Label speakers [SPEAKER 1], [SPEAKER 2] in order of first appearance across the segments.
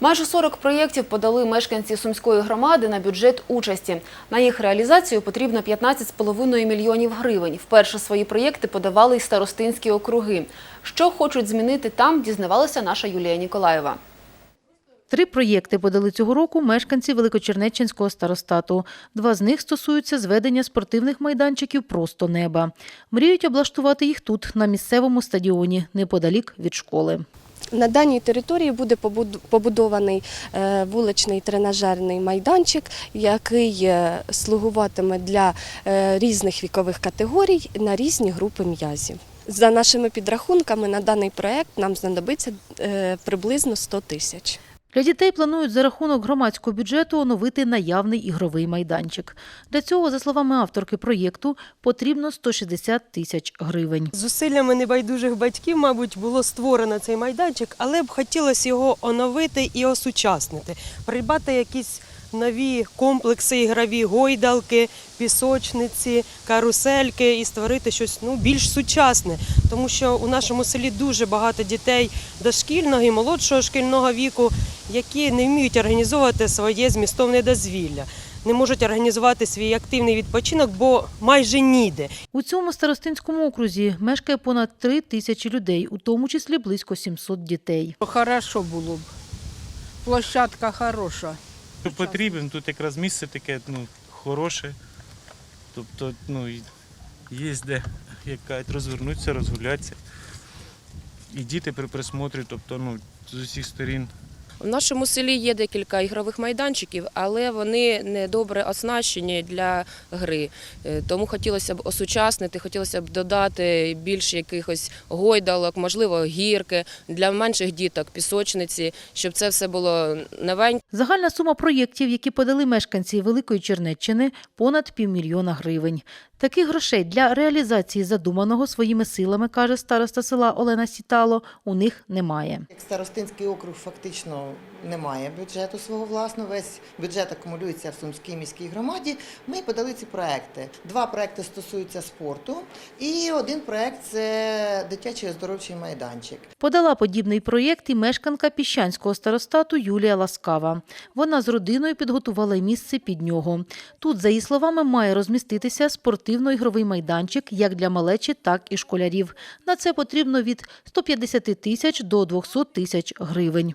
[SPEAKER 1] Майже 40 проєктів подали мешканці Сумської громади на бюджет участі. На їх реалізацію потрібно 15,5 мільйонів гривень. Вперше свої проєкти подавали й старостинські округи. Що хочуть змінити там, дізнавалася наша Юлія Ніколаєва.
[SPEAKER 2] Три проєкти подали цього року мешканці Великочернеччинського старостату. Два з них стосуються зведення спортивних майданчиків просто неба. Мріють облаштувати їх тут, на місцевому стадіоні, неподалік від школи.
[SPEAKER 3] На даній території буде побудований е, вуличний тренажерний майданчик, який е, слугуватиме для е, різних вікових категорій на різні групи м'язів. За нашими підрахунками, на даний проект нам знадобиться приблизно 100 тисяч.
[SPEAKER 2] Для дітей планують за рахунок громадського бюджету оновити наявний ігровий майданчик. Для цього, за словами авторки проєкту, потрібно 160 тисяч гривень.
[SPEAKER 4] Зусиллями небайдужих батьків, мабуть, було створено цей майданчик, але б хотілося його оновити і осучаснити, придбати якісь нові комплекси ігрові, гойдалки, пісочниці, карусельки і створити щось ну, більш сучасне. Тому що у нашому селі дуже багато дітей дошкільного і молодшого шкільного віку, які не вміють організовувати своє змістовне дозвілля. Не можуть організувати свій активний відпочинок, бо майже ніде.
[SPEAKER 2] У цьому старостинському окрузі мешкає понад 3 тисячі людей, у тому числі близько 700 дітей.
[SPEAKER 5] Хорошо було б. Площадка хороша.
[SPEAKER 6] Що потрібен, тут якраз місце таке ну, хороше. Тобто, ну, є де як розвернутися, розгулятися. І діти при присмотрі, тобто ну, з усіх сторін
[SPEAKER 7] В нашому селі є декілька ігрових майданчиків, але вони не добре оснащені для гри. Е, Тому хотілося б осучаснити, хотілося б додати більше якихось гойдалок, можливо, гірки для менших діток, пісочниці, щоб це все було новеньке.
[SPEAKER 2] Загальна сума проєктів, які подали мешканці Великої Чернеччини, понад півмільйона гривень. Таких грошей для реалізації задуманого своїми силами, каже староста села Олена Сітало, у них немає.
[SPEAKER 8] Як старостинський округ фактично не має бюджету свого власного, весь бюджет акумулюється в Сумській міській громаді. Ми подали ці проекти. Два проекти стосуються спорту, і один проект це дитячий оздоровчий майданчик.
[SPEAKER 2] Подала подібний проєкт і мешканка піщанського старостату Юлія Ласкава. Вона з родиною підготувала місце під нього. Тут, за її словами, має розміститися спортивно-ігровий майданчик як для малечі, так і школярів. На це потрібно від 150 тисяч до 200 тисяч гривень.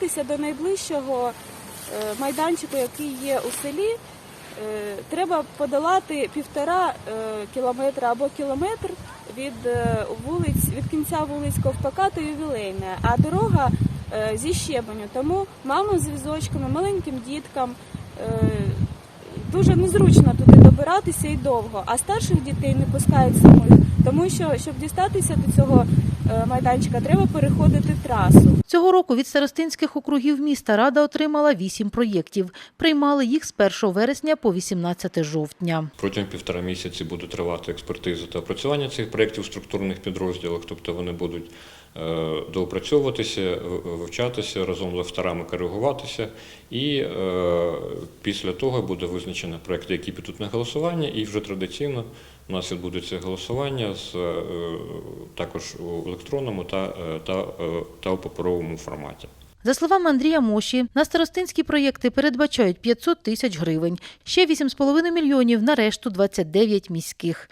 [SPEAKER 9] Дістатися до найближчого е, майданчику, який є у селі, е, треба подолати півтора е, кілометра або кілометр від вулиць, від кінця вулиць Ковпака та ювілейне, а дорога зі щебеню. Тому мамам з візочками, маленьким діткам. Дуже незручно туди добиратися і довго, а старших дітей не пускають самих, тому що щоб дістатися до цього е, майданчика, треба переходити трасу.
[SPEAKER 2] Цього року від старостинських округів міста Рада отримала вісім проєктів. Приймали їх з 1 вересня по 18 жовтня.
[SPEAKER 10] Протягом півтора місяці буде тривати експертиза та опрацювання цих проєктів в структурних підрозділах, тобто вони будуть е, доопрацьовуватися, вивчатися, разом з авторами коригуватися. І е, після того буде визначено проєкти, які підуть на голосування, і вже традиційно у нас відбудеться голосування з, е, також у електронному та, е, та, е, та у паперовому форматі.
[SPEAKER 2] За словами Андрія Моші, на старостинські проєкти передбачають 500 тисяч гривень, ще 8,5 мільйонів на решту 29 міських.